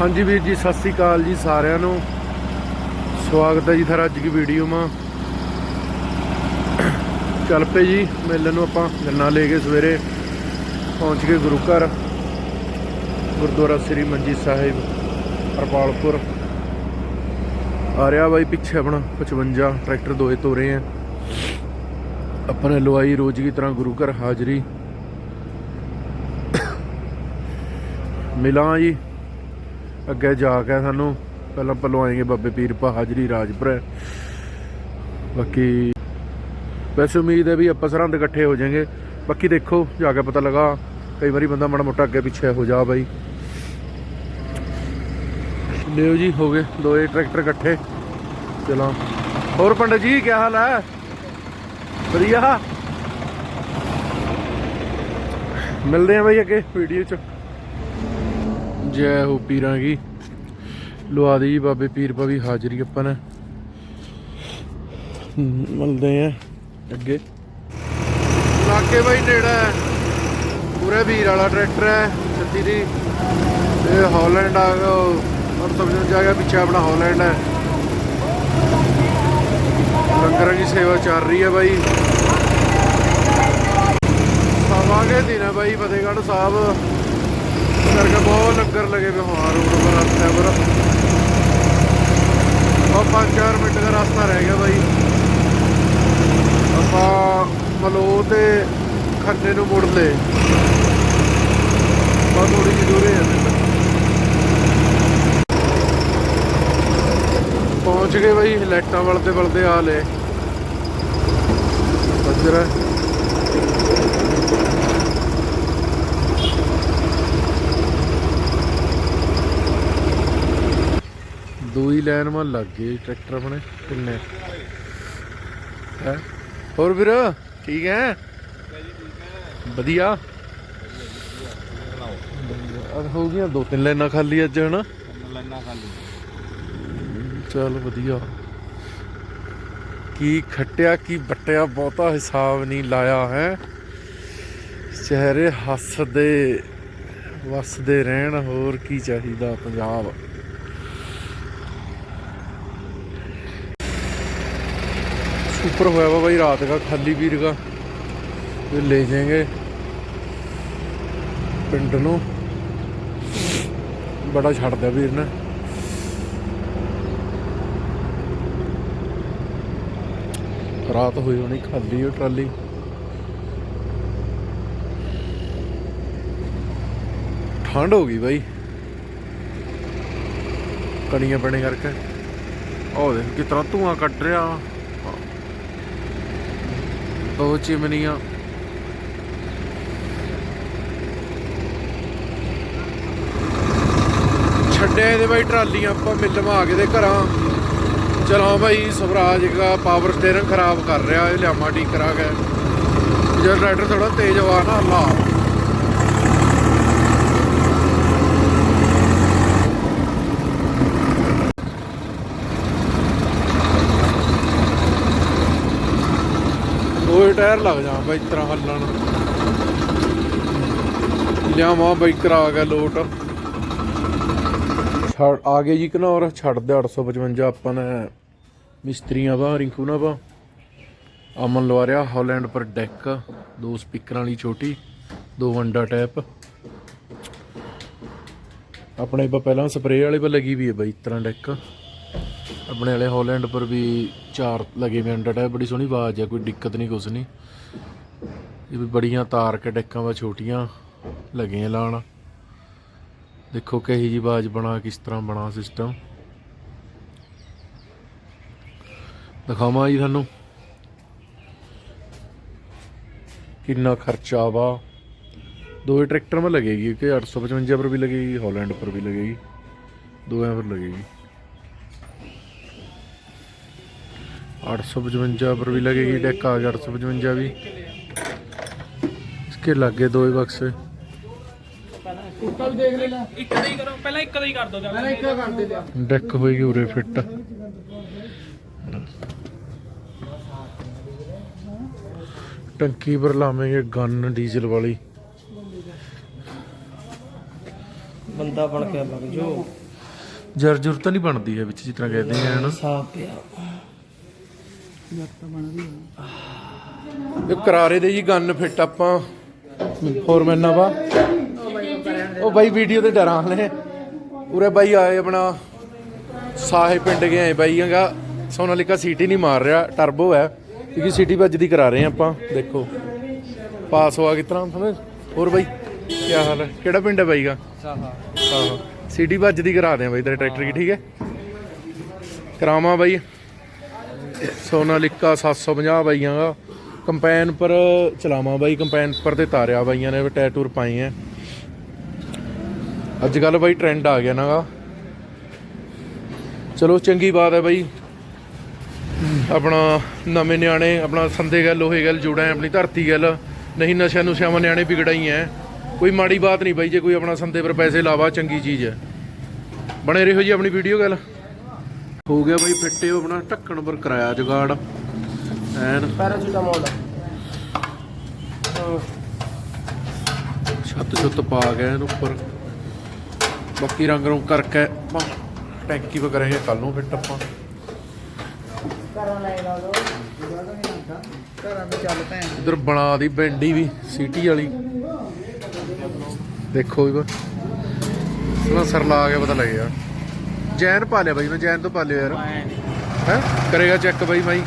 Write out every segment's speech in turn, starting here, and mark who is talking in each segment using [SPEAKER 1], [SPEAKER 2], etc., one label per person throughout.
[SPEAKER 1] ਹਾਂਜੀ ਵੀਰ ਜੀ, ਸਤਿ ਸ੍ਰੀ ਅਕਾਲ ਜੀ ਸਾਰਿਆਂ ਨੂੰ। ਸਵਾਗਤ ਹੈ ਜੀ ਤੁਹਾਡਾ ਅੱਜ ਦੀ ਵੀਡੀਓ ਮਾ। ਚੱਲ ਪਏ ਜੀ, ਮੇਲੇ ਨੂੰ ਆਪਾਂ ਗੰਨਾ ਲੈ ਕੇ ਸਵੇਰੇ ਪਹੁੰਚ ਗਏ ਗੁਰੂ ਘਰ। ਗੁਰਦੁਆਰਾ ਸ੍ਰੀ ਮੰਜੀ ਸਾਹਿਬ, ਹਰਪਾਲਪੁਰ। ਆ ਰਿਹਾ ਬਾਈ ਪਿੱਛੇ ਆਪਣਾ 55 ਟਰੈਕਟਰ ਦੋਏ ਤੋਰੇ ਆ। ਆਪਾਂ ਨੇ ਲਵਾਈ ਰੋਜ਼ ਦੀ ਤਰ੍ਹਾਂ ਗੁਰੂ ਘਰ ਹਾਜ਼ਰੀ। ਮਿਲਾਂ ਜੀ। ਅੱਗੇ ਜਾ ਕੇ ਸਾਨੂੰ ਪਹਿਲਾਂ ਪਲਵਾਏਗੇ ਬਾਬੇ ਪੀਰ ਪਾ ਹਾਜ਼ਰੀ ਰਾਜਪੁਰ। ਬਾਕੀ ਵੈਸੇ ਉਮੀਦ ਹੈ ਵੀ ਆਪਾਂ ਸਰਹੰਦ ਇਕੱਠੇ ਹੋ ਜਾਾਂਗੇ ਬਾਕੀ ਦੇਖੋ, ਜਾ ਕੇ ਪਤਾ ਲਗਾ, ਕਈ ਵਾਰੀ ਬੰਦਾ ਮਾੜਾ ਮੋਟਾ ਅੱਗੇ ਪਿੱਛੇ ਹੋ ਜਾ ਬਾਈ। ਲਿਓ ਜੀ, ਹੋ ਗਏ ਦੋਏ ਟਰੈਕਟਰ ਇਕੱਠੇ। ਚਲੋ। ਹੋਰ ਪੰਡਤ ਜੀ ਕੀ ਹਾਲ ਹੈ? ਵਧੀਆ? ਮਿਲਦੇ ਆ ਬਾਈ ਅੱਗੇ ਵੀਡੀਓ ਚ। ਜੈ ਹੋ ਪੀਰਾਂ ਕੀ। ਲਵਾ ਦੀ ਜੀ ਬਾਬੇ ਪੀਰ ਭਾਵੀ ਹਾਜ਼ਰੀ ਆਪਾਂ ਨੇ। ਮਿਲਦੇ ਆ ਅੱਗੇ। ਲਾਗੇ ਬਾਈ ਨੇੜਾ ਹੈ। ਪੂਰੇ ਵੀਰ ਵਾਲਾ ਟਰੈਕਟਰ ਹੈ, ਛੱਤੀ ਦੀ। ਇਹ ਹਾਲੈਂਡ ਆ ਗਿਆ ਔਰ ਸਮਝੋ ਜਾਏਗਾ ਪਿੱਛੇ ਆਪਣਾ ਹਾਲੈਂਡ ਹੈ। ਲੰਗਰਾਂ ਦੀ ਸੇਵਾ ਚੱਲ ਰਹੀ ਹੈ ਬਾਈ। ਸਵਾਂਗੇ ਦਿਨ ਹੈ ਬਾਈ, ਫਤਿਹਗੜ੍ਹ ਸਾਹਿਬ। ਕਰਕੇ ਬਹੁਤ ਲੰਗਰ ਲਗੇ ਵੇ ਹਾਂ ਰੋਡ ਪਰ ਰਸਤੇ ਪਰ ਉਹ 5-4 ਮਿੰਟ ਦਾ ਰਸਤਾ ਰਹਿ ਗਿਆ ਬਾਈ। ਆਪਾਂ ਮਲੋ ਤੇ ਖੰਨੇ ਨੂੰ ਮੁੜ ਲਏ। ਬਹੁਤ ਥੋੜੀ ਜਿਹੀ ਦੂਰੇ ਹੈ ਪਹੁੰਚ ਗਏ ਬਾਈ, ਲਾਈਟਾਂ ਵਲਦੇ ਵਲਦੇ ਆ ਲਏ। ਬੱਜਰਾ ਦੂਈ ਲਾਈਨ ਮਾ ਲੱਗ ਗਏ ਟਰੈਕਟਰ ਆਪਣੇ, ਕਿੰਨੇ। ਹੈ? ਹੋਰ ਵੀਰ, ਠੀਕ ਹੈ ਵਧੀਆ। ਹੋ ਗਈਆਂ ਦੋ ਤਿੰਨ ਲਾਈਨਾਂ ਖਾਲੀ ਅੱਜ, ਹਨਾ?
[SPEAKER 2] ਲੈਣਾ ਖਾਲੀ
[SPEAKER 1] ਚਲ ਵਧੀਆ। ਕੀ ਖੱਟਿਆ, ਕੀ ਬਟਿਆ ਬਹੁਤਾ ਹਿਸਾਬ ਨਹੀਂ ਲਾਇਆ, ਹੈ? ਚਿਹਰੇ ਹੱਸਦੇ, ਵਸਦੇ ਰਹਿਣ, ਹੋਰ ਕੀ ਚਾਹੀਦਾ ਪੰਜਾਬ? ਸੁਪਰ ਹੋਇਆ ਵਾ ਭਾਈ ਰਾਤ ਦਾ, ਖਾਲੀ ਵੀਰ ਦਾ। ਇਹ ਲੈ ਜਾएंगे ਪਿੰਡ ਨੂੰ। ਬੜਾ ਛੱਡਦਾ ਵੀਰ ਨੇ। ਰਾਤ ਹੋਈ ਹੋਣੀ ਖਾਲੀ ਉਹ ਟਰਾਲੀ। ਠੰਡ ਹੋ ਗਈ ਬਾਈ। ਕਣੀਆਂ ਪੈਣੇ ਕਰਕੇ। ਉਹ ਦੇਖ ਕਿਸ ਤਰ੍ਹਾਂ ਧੂਆਂ ਕੱਢ ਰਿਹਾ। ਦੋ ਚਿਮਨੀਆਂ ਛੱਡੇ ਇਹਦੇ ਬਾਈ ਟਰਾਲੀਆਂ, ਆਪਾਂ ਮਿੱਲ ਮਾ ਕੇ ਦੇ ਘਰਾਂ। ਚਲੋ ਬਾਈ, ਸਵਰਾਜ ਦਾ ਪਾਵਰ ਸਟੀਅਰਿੰਗ ਖਰਾਬ ਕਰ ਰਿਹਾ, ਇਹ ਲਿਆਮਾ ਠੀਕ ਕਰਾ ਕੇ। ਜਨਰੇਟਰ ਥੋੜਾ ਤੇਜ਼ ਆਵਾ ਨਾ, ਲਾ ਦੋਏ ਟਾਇਰ ਲੱਗ ਜਾ ਬਾਈ ਤਰ੍ਹਾਂ ਹੱਲਣ ਲਿਆਵਾਂ ਬਾਈ, ਕਰਾ ਕੇ ਲੋਟ। ਛੱਡ, ਆ ਗਏ ਜੀ ਘਨੌਰ, ਛੱਡ ਦੇ 855 ਆਪਾਂ ਨੇ ਮਿਸਤਰੀਆਂ ਵਾ ਰਿੰਕੂ ਨਾ ਵਾ ਅਮਨ ਲਵਾ ਹਾਲੈਂਡ ਪਰ ਡੈਕ, ਦੋ ਸਪੀਕਰਾਂ ਵਾਲੀ ਛੋਟੀ ਦੋ ਵੰਡਾ ਟੈਪ। ਆਪਣੇ ਪਾ ਪਹਿਲਾਂ ਸਪਰੇਅ ਵਾਲੇ ਪਾ ਲੱਗੀ ਵੀ ਹੈ ਬਾਈ ਤਰ੍ਹਾਂ ਡੈਕ। ਆਪਣੇ ਵਾਲੇ ਹਾਲੈਂਡ ਪਰ ਵੀ ਚਾਰ ਲਗੇ ਹੋਏ ਅੰਡਰ ਹੈ, ਬੜੀ ਸੋਹਣੀ ਆਵਾਜ਼ ਹੈ, ਕੋਈ ਦਿੱਕਤ ਨਹੀਂ, ਕੁਛ ਨਹੀਂ। ਇਹ ਵੀ ਬੜੀਆਂ ਤਾਰ ਕੇ ਡੈਕਾਂ ਵਾ, ਛੋਟੀਆਂ ਲੱਗੀਆਂ ਲਾਣ। ਦੇਖੋ ਕਹੀ ਜੀ ਆਵਾਜ਼ ਬਣਾ, ਕਿਸ ਤਰ੍ਹਾਂ ਬਣਾ ਸਿਸਟਮ ਦਿਖਾਵਾਂ ਜੀ ਤੁਹਾਨੂੰ। ਕਿੰਨਾ ਖਰਚਾ ਵਾ। ਦੋ ਟਰੈਕਟਰ ਮੇ ਲੱਗੇਗੀ ਕਿ 855 ਪਰ ਵੀ ਲੱਗੇਗੀ ਹਾਲੈਂਡ ਪਰ ਵੀ ਲੱਗੇਗੀ। ਦੋ ਪਰ ਲੱਗੇਗੀ। 855 पर भी लगेगी डेक आ गया 855 भी इसके लागे दो बक्से
[SPEAKER 2] ਟੋਟਲ ਦੇਖ ਲੈਣਾ ਇੱਕ ਦਾ ਹੀ ਕਰੋ ਪਹਿਲਾਂ ਇੱਕ ਦਾ ਹੀ ਕਰ ਦੋ ਪਹਿਲਾਂ ਇੱਕ ਦਾ ਕਰ ਦੇ ਲਿਆ
[SPEAKER 1] ਡੈਕ ਹੋਏਗੀ ਉਰੇ ਫਿੱਟ ਟੰਕੀ ਪਰ ਲਾਵਾਂਗੇ ਗਨ ਡੀਜ਼ਲ ਵਾਲੀ
[SPEAKER 2] ਬੰਦਾ ਬਣ ਕੇ ਲੱਗ ਜੋ
[SPEAKER 1] ਜਰਜੁਰ ਤਾਂ ਨਹੀਂ ਬਣਦੀ ਹੈ ਵਿੱਚ ਜਿਸ ਤਰ੍ਹਾਂ ਕਹਿੰਦੇ ਆ ਹਨਾ
[SPEAKER 2] ਸਾਫ ਪਿਆ ਜੱਟ ਬਣ ਰਹੀ
[SPEAKER 1] ਇਹ ਕਰਾਰੇ ਦੇ ਜੀ ਗੰਨ ਫਿੱਟ ਆਪਾਂ। ਹੋਰ ਮੈਨਾਂ ਵਾ ਉਹ ਬਾਈ ਵੀਡੀਓ ਤੇ ਡਰਾਂ ਨੇ। ਉਰੇ ਬਾਈ ਆਏ ਆਪਣਾ ਸਾਹੇ ਪਿੰਡ ਗਏ ਆਏ ਬਾਈ ਹੈਗਾ। ਸੋਨਾਲੀਕਾ ਸੀਟੀ ਨਹੀਂ ਮਾਰ ਰਿਹਾ ਟਰਬੋ ਹੈ। ਕਿਉਂਕਿ ਸੀਟੀ ਵੱਜਦੀ ਕਰਾ ਰਹੇ ਹਾਂ ਆਪਾਂ। ਦੇਖੋ ਪਾਸ ਹੋਆ ਕਿਸ ਤਰ੍ਹਾਂ, ਸਮਝ? ਹੋਰ ਬਾਈ, ਕੀ ਹਾਲ ਹੈ? ਕਿਹੜਾ ਪਿੰਡ ਹੈ ਬਾਈ ਦਾ
[SPEAKER 2] ਸਾਹਾ।
[SPEAKER 1] ਆਹੋ ਸੀਟੀ ਵੱਜਦੀ ਕਰਾ ਦਿਆਂ ਬਾਈ, ਤੇਰੇ ਟਰੈਕਟਰ ਕੀ, ਠੀਕ ਹੈ? ਕਰਾਵਾਂ ਬਾਈ। ਸੋਨਾਲਿਕਾ 750 ਬਾਈਆਂ ਦਾ। ਕੰਪੈਨ ਪਰ ਚਲਾਵਾਂ ਬਾਈ, ਕੰਪੈਨ ਪਰ ਤੇ ਤਾਰਿਆ ਬਾਈਆਂ ਨੇ ਟੈਟੂਰ ਪਾਏ ਆ ਅੱਜ ਕੱਲ ਬਾਈ ਟ੍ਰੈਂਡ ਆ ਗਿਆ ਨਾਗਾ ਚਲੋ ਚੰਗੀ ਬਾਤ ਹੈ ਬਾਈ। ਆਪਣਾ ਨਵੇਂ ਨਿਆਣੇ, ਆਪਣਾ ਸੰਦੇ ਗੱਲ ਲੋਹੇ ਗੱਲ, ਜੁੜਾ ਹੈ ਆਪਣੀ ਧਰਤੀ ਗੱਲ। ਨਹੀਂ ਨਸ਼ਾ ਨੁਸ਼ਿਆਵਾਂ ਨਿਆਣੇ ਵਿਗੜਾਈ ਐ। ਕੋਈ ਮਾੜੀ ਬਾਤ ਨਹੀਂ ਬਾਈ, ਜੇ ਕੋਈ ਆਪਣਾ ਸੰਦੇ ਪਰ ਪੈਸੇ ਲਾਵਾ, ਚੰਗੀ ਚੀਜ਼ ਹੈ ਬਣੇ ਰਹੋ ਜੀ ਆਪਣੀ ਵੀਡੀਓ ਗੱਲ। ਹੋ ਗਿਆ ਬਾਈ ਫਿੱਟੇ ਉਹ ਆਪਣਾ ਢੱਕਣ ਪਰ ਕਰਾਇਆ ਜੁਗਾੜ। ਐਨ।
[SPEAKER 2] ਪੈਰਾਸੀਟਾਮੋਲ।
[SPEAKER 1] ਛੱਤ ਛੁੱਤ ਪਾ ਗਏ ਇਹਨੂੰ ਉੱਪਰ। ਬਾਕੀ ਰੰਗ ਰੰਗ ਕਰਕੇ ਆਪਾਂ ਟੈਂਕੀ ਪਾ ਕਰਾਂਗੇ ਕੱਲ ਨੂੰ ਫਿੱਟ ਆਪਾਂ। ਇਧਰ ਬਣਾ ਦੀ ਬੈਂਡੀ ਵੀ ਸਿਟੀ ਵਾਲੀ। ਦੇਖੋ ਵੀ ਬਸ। ਨਾ ਸਰ ਲਾ ਕੇ ਪਤਾ ਲੱਗਿਆ। ਜੈਨ ਪਾ ਲਿਆ ਬਾਈ ਮੈਂ ਜੈਨ ਤੋਂ ਪਾ ਲਿਆ ਯਾਰ। ਹੈ? ਕਰੇਗਾ ਚੈੱਕ ਬਾਈ ਬਾਈ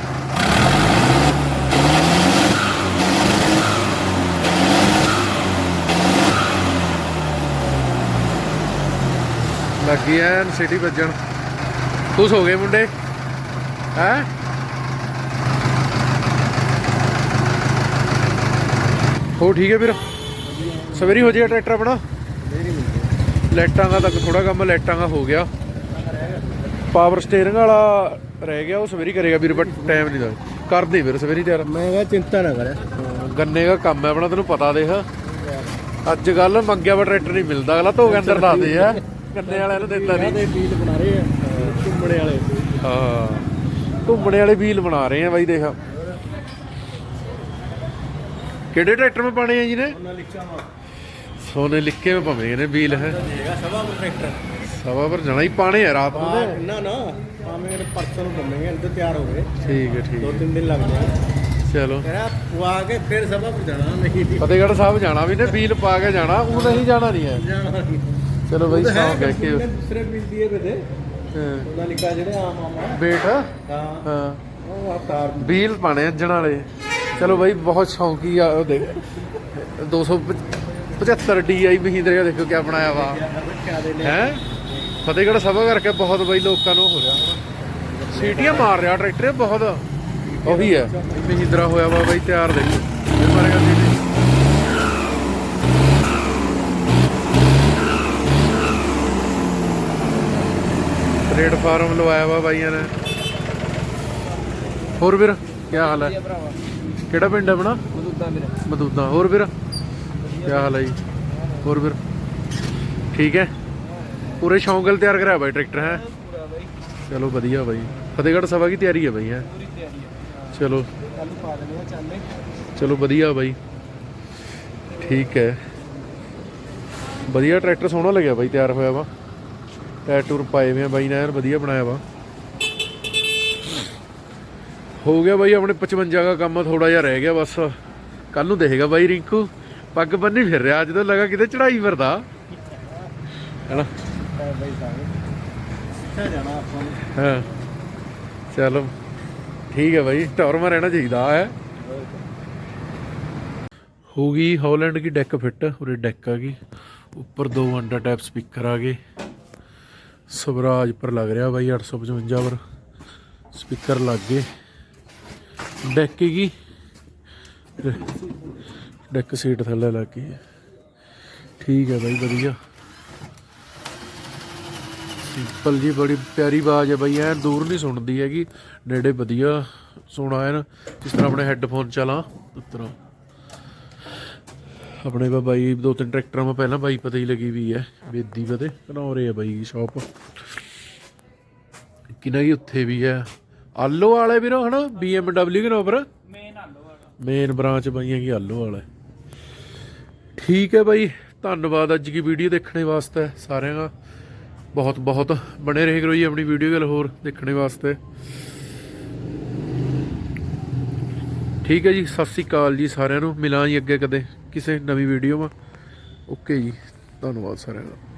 [SPEAKER 1] ਲੱਗੀ ਐਨ ਸਿਟੀ ਵੱਜਣ। ਖੁਸ਼ ਹੋ ਗਏ ਮੁੰਡੇ? ਹੈ? ਹੋ ਠੀਕ ਹੈ ਵੀਰ? ਸਵੇਰੀ ਹੋ ਜਾਏਗਾ ਟਰੈਕਟਰ ਆਪਣਾ? ਲਾਈਟਾਂ ਦਾ ਤੱਕ ਥੋੜਾ ਕੰਮ ਲਾਈਟਾਂ ਦਾ ਹੋ ਗਿਆ। ਪਾਵਰ ਸਟੀਅਰਿੰਗ ਵਾਲਾ ਰਹਿ ਗਿਆ ਉਹ ਸਵੇਰੀ ਕਰੇਗਾ ਵੀਰ ਬਟ ਟਾਈਮ ਨਹੀਂ ਦਾ। ਕਰ ਦੇ ਵੀਰ ਸਵੇਰੀ ਤਿਆਰ।
[SPEAKER 2] ਮੈਂ ਕਿਹਾ ਚਿੰਤਾ ਨਾ ਕਰ।
[SPEAKER 1] ਗੰਨੇ ਦਾ ਕੰਮ ਹੈ ਆਪਣਾ ਤੈਨੂੰ ਪਤਾ ਦੇਖ। ਅੱਜ ਕੱਲ ਮੰਗਿਆ ਵਾ ਟਰੈਕਟਰ ਨਹੀਂ ਮਿਲਦਾ ਅਗਲਾ ਧੋ ਕੇ ਅੰਦਰ ਦੱਸਦੇ ਆ। ਗੰਨੇ ਵਾਲਿਆਂ ਨੂੰ ਦਿੰਦਾ ਨਹੀਂ
[SPEAKER 2] ਦੇ ਬੀਲ ਬਣਾ ਰਹੇ ਆ ਘੁੰਮਣੇ ਵਾਲੇ।
[SPEAKER 1] ਹਾਂ ਘੁੰਮਣੇ ਵਾਲੇ ਵੀਲ ਬਣਾ ਰਹੇ ਆ ਬਾਈ ਦੇਖ। ਕਿਹੜੇ ਟਰੈਕਟਰ ਮੈਂ ਪਾਣੇ ਆ ਜੀ ਨੇ? ਸੋਨੇ ਲਿਖੇ ਮੈਂ ਭਾਵੇਂ ਨੇ ਵੀਲ ਹੈ।
[SPEAKER 2] ਸਭਾ ਟਰੈਕਟਰ।
[SPEAKER 1] ਸਵਾ ਪਰ ਜਾਣਾ ਹੀ ਪਾਣੇ ਆ ਰਾਤ ਨੂੰ ਤੇ।
[SPEAKER 2] ਨਾ? ਨਾ ਆਵੇਂ ਪਰਸੋਂ ਨੂੰ ਬੰਨੇਗੇ ਅੰਦਰ ਤਿਆਰ ਹੋ ਗਏ
[SPEAKER 1] ਠੀਕ ਹੈ ਠੀਕ
[SPEAKER 2] ਦੋ
[SPEAKER 1] ਹੈ।
[SPEAKER 2] ਤਿੰਨ ਦਿਨ ਲੱਗ ਜਾਣਗੇ
[SPEAKER 1] ਚਲੋ।
[SPEAKER 2] ਕਹਿੰਦਾ ਉਹ ਆ ਕੇ ਫਿਰ ਸਭਾ ਪਰ ਜਾਣਾ ਨਹੀਂ।
[SPEAKER 1] ਫਤਿਹਗੜ੍ਹ ਸਾਹਿਬ ਜਾਣਾ ਵੀ ਨੇ ਵੀਲ ਪਾ ਕੇ ਜਾਣਾ ਉਹ ਨਹੀਂ ਜਾਣਾ ਨਹੀਂ ਹੈ।
[SPEAKER 2] ਜਾਣਾ ਨਹੀਂ।
[SPEAKER 1] ਚਲੋ ਬਾਈ
[SPEAKER 2] ਤਾਂ ਹੈ
[SPEAKER 1] ਕੇ
[SPEAKER 2] ਦੂਸਰੇ ਬੀਲ ਦੀਏ ਵੇ ਦੇ
[SPEAKER 1] ਹਾਂ।
[SPEAKER 2] ਉਹਨਾਂ ਲਿਖਾ ਜਿਹੜੇ ਆਮ ਆਮ ਆ।
[SPEAKER 1] ਬੇਟ?
[SPEAKER 2] ਹਾਂ।
[SPEAKER 1] ਹਾਂ।
[SPEAKER 2] ਉਹ ਆਕਾਰ
[SPEAKER 1] ਵੀਲ ਪਾਣੇ ਅੱਜਣ ਵਾਲੇ। ਚਲੋ ਬਾਈ ਬਹੁਤ ਸ਼ੌਂਕੀ ਆ ਉਹ ਦੇਖ। 275 DI ਮਹਿੰਦਰਾ ਦੇਖੋ ਕੀ ਬਣਾਇਆ ਵਾ।
[SPEAKER 2] ਦੇ ਨੇ।
[SPEAKER 1] ਹੈ? ਫਤਿਹਗੜ੍ਹ ਸਭਾ ਕਰਕੇ ਬਹੁਤ ਬਾਈ ਲੋਕਾਂ ਨੂੰ ਹੋ ਰਿਹਾ। ਸੀਟੀਆਂ ਮਾਰ ਰਿਹਾ ਟਰੈਕਟਰ ਬਹੁਤ। ਉਹੀ ਹੈ। ਮਹਿੰਦਰਾ ਹੋਇਆ ਵਾ ਬਾਈ ਤਿਆਰ ਦੇਖੋ ਇਹ ਮਾਰੇਗਾ ਸੀਟੀ ਪਲੇਟਫਾਰਮ ਲਵਾਇਆ ਵਾ ਬਾਈਆਂ ਨੇ। ਹੋਰ ਵੀਰ ਕੀ ਹਾਲ ਹੈ? ਕਿਹੜਾ ਪਿੰਡ ਹੈ ਆਪਣਾ?
[SPEAKER 2] ਮਦੂਦਾ ਮੇਰੇ।
[SPEAKER 1] ਮਦੂਦਾ ਹੋਰ ਵੀਰ ਕੀ ਹਾਲ ਹੈ ਜੀ? ਹੋਰ ਵੀਰ ਠੀਕ ਹੈ? ਪੂਰੇ ਸ਼ੌਂਕ ਨਾਲ ਤਿਆਰ ਕਰਾਇਆ ਬਾਈ ਟਰੈਕਟਰ ਹੈ?
[SPEAKER 2] ਪੂਰਾ ਬਾਈ।
[SPEAKER 1] ਚਲੋ ਵਧੀਆ ਬਾਈ। ਫਤਿਹਗੜ੍ਹ ਸਭਾ ਦੀ ਤਿਆਰੀ ਹੈ ਬਾਈ ਹੈ?
[SPEAKER 2] ਪੂਰੀ ਤਿਆਰੀ ਹੈ
[SPEAKER 1] ਚਲੋ।
[SPEAKER 2] ਕੱਲ ਨੂੰ ਪਾ ਦੇਣੇ ਆ ਚਾਲੇ।
[SPEAKER 1] ਚਲੋ ਵਧੀਆ ਬਾਈ। ਠੀਕ ਹੈ। ਵਧੀਆ ਟਰੈਕਟਰ ਸੋਹਣਾ ਲੱਗਿਆ ਬਾਈ ਤਿਆਰ ਹੋਇਆ ਵਾ। ਟਾਇਰ ਟੂਰ ਪਾਏ ਆ ਬਾਈ ਨੇ ਯਾਰ ਵਧੀਆ ਬਣਾਇਆ ਵਾ। ਹੋ ਗਿਆ ਬਾਈ ਆਪਣੇ 55 ਦਾ ਕੰਮ ਥੋੜਾ ਜਿਹਾ ਰਹਿ ਗਿਆ ਬਸ। ਕੱਲ ਨੂੰ ਦੇਖੇਗਾ ਬਾਈ ਰਿੰਕੂ। ਪੱਗ ਬੰਨੀ ਫਿਰ ਰਿਹਾ ਅੱਜ ਤੋਂ ਲੱਗਾ ਕਿਤੇ ਚੜਾਈ ਫਿਰਦਾ। ਹੈਨਾ?
[SPEAKER 2] ਬਾਈ ਸਾਹਿਬ ਕਿੱਥੇ ਜਾਣਾ ਆਪਾਂ ਨੂੰ
[SPEAKER 1] ਹਾਂ। ਚਲੋ। ਠੀਕ ਹੈ ਬਾਈ। ਟੌਰ ਰਹਿਣਾ ਚਾਹੀਦਾ ਹੈ। ਹੋ ਗਈ ਹਾਲੈਂਡ ਦੀ ਡੈਕ ਫਿੱਟ, ਉਰੇ ਡੈਕ ਆ ਗਈ। ਉੱਪਰ ਦੋ ਅੰਡਰ ਟੈਪ ਸਪੀਕਰ ਆ ਗਏ। ਸਵਰਾਜ ਪਰ ਲੱਗ ਰਿਹਾ ਬਾਈ 855 ਪਰ ਸਪੀਕਰ ਲੱਗ ਗਏ। ਡੈਕ ਕੀ ਡੈਕ ਸੀਟ ਥੱਲੇ ਲੱਗ ਗਈ ਠੀਕ ਹੈ ਬਾਈ, ਵਧੀਆ। ਸਿੰਪਲ ਜੀ ਬੜੀ ਪਿਆਰੀ ਆਵਾਜ਼ ਹੈ ਬਾਈ ਐ ਦੂਰ ਨਹੀਂ ਸੁਣਦੀ ਹੈਗੀ। ਨੇੜੇ ਵਧੀਆ ਸੋਹਣਾ ਹੈ ਨਾ ਜਿਸ ਤਰ੍ਹਾਂ ਆਪਣੇ ਹੈੱਡਫੋਨ ਚਲਾ? ਉਸ ਤਰ੍ਹਾਂ ਆਪਣੇ ਬਾਈ ਦੋ ਤਿੰਨ ਟਰੈਕਟਰਾਂ ਮਾ ਪਹਿਲਾਂ ਬਾਈ ਪਤਾ ਹੀ ਲੱਗੀ ਵੀ ਹੈ ਬੇਦੀ ਪਤੇ ਕਨੌਰੇ ਆ ਬਾਈ ਸ਼ਾਪ ਕਿਨਾ ਕੀ ਉੱਥੇ ਵੀ ਹੈ ਆਲੋ ਵਾਲੇ ਵੀਰੋ ਹਨਾ? BMW ਕਨੋਵਰ
[SPEAKER 2] ਮੇਨ ਆਲੋ ਵਾਲਾ।
[SPEAKER 1] ਮੇਨ ਬ੍ਰਾਂਚ ਬਾਈਆਂ ਕੀ ਆਲੋ ਵਾਲਾ ਹੈ। ਠੀਕ ਹੈ ਬਾਈ। ਧੰਨਵਾਦ ਅੱਜ ਦੀ ਵੀਡੀਓ ਦੇਖਣੇ ਵਾਸਤੇ ਸਾਰਿਆਂ ਦਾ। ਬਹੁਤ ਬਹੁਤ ਬਣੇ ਰਹੇ ਕਰੋ ਜੀ ਆਪਣੀ ਵੀਡੀਓ ਗੱਲ ਹੋਰ ਦੇਖਣੇ ਵਾਸਤੇ। ਠੀਕ ਹੈ ਜੀ, ਸਤਿ ਸ੍ਰੀ ਅਕਾਲ ਜੀ ਸਾਰਿਆਂ ਨੂੰ। ਮਿਲਾਂ ਜੀ ਅੱਗੇ ਕਦੇ ਕਿਸੇ ਨਵੀਂ ਵੀਡੀਓ 'ਮਾ ਓਕੇ ਜੀ, ਧੰਨਵਾਦ ਸਾਰਿਆਂ ਦਾ।